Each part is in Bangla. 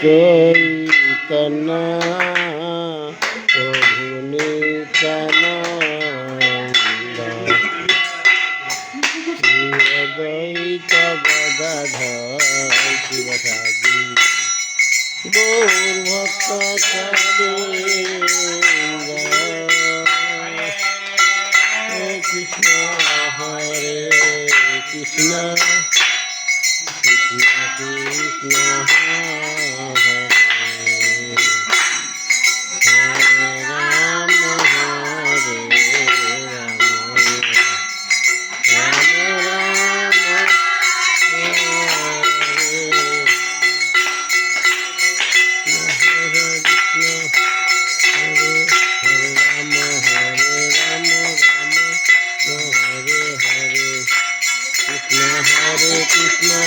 চৈতন্য প্রভু নিত্যানন্দ দ্বৈত গদাধর শিবসাদি গৌর ভক্ত কৃষ্ণ হরে কৃষ্ণ কৃষ্ণ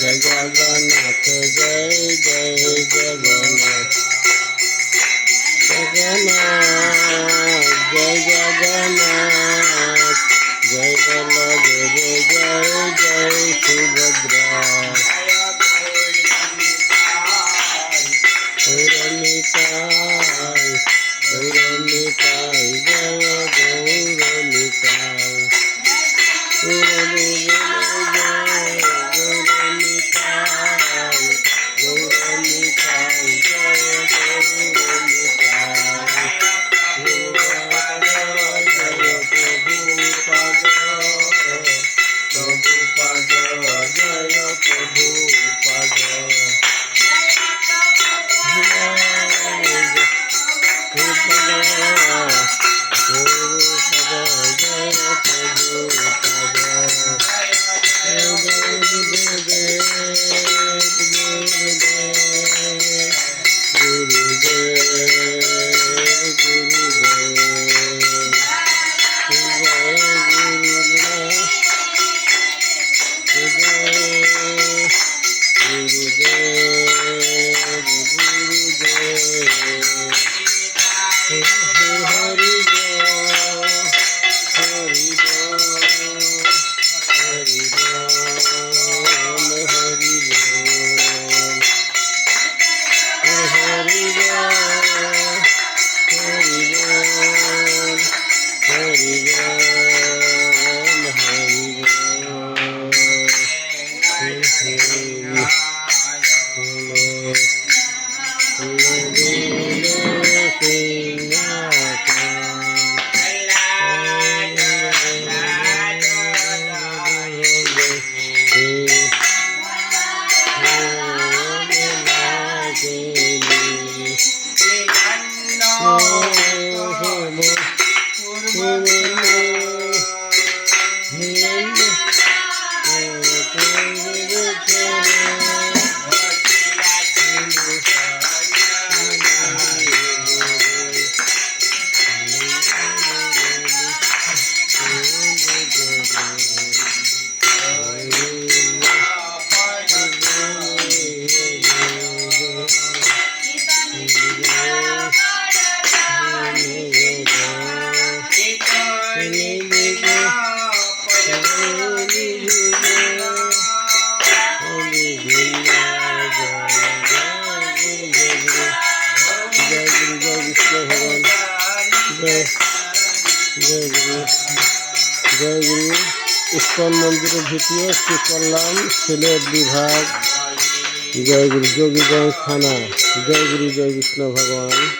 জগন্নাথ জয় জয় জগন্নাথ জগন্নাথ জয় জগন্নাথ জয় বলদেব জয় জয় সুভদ্রা জয় জয় গুরু জয় গুরু ইস্কন মন্দিরের ভিডিও শ্রী করলাম সিলেট বিভাগ। জয় গুরু যোগীগঞ্জ থানা। জয় গুরু জয় বিষ্ণু ভগবান।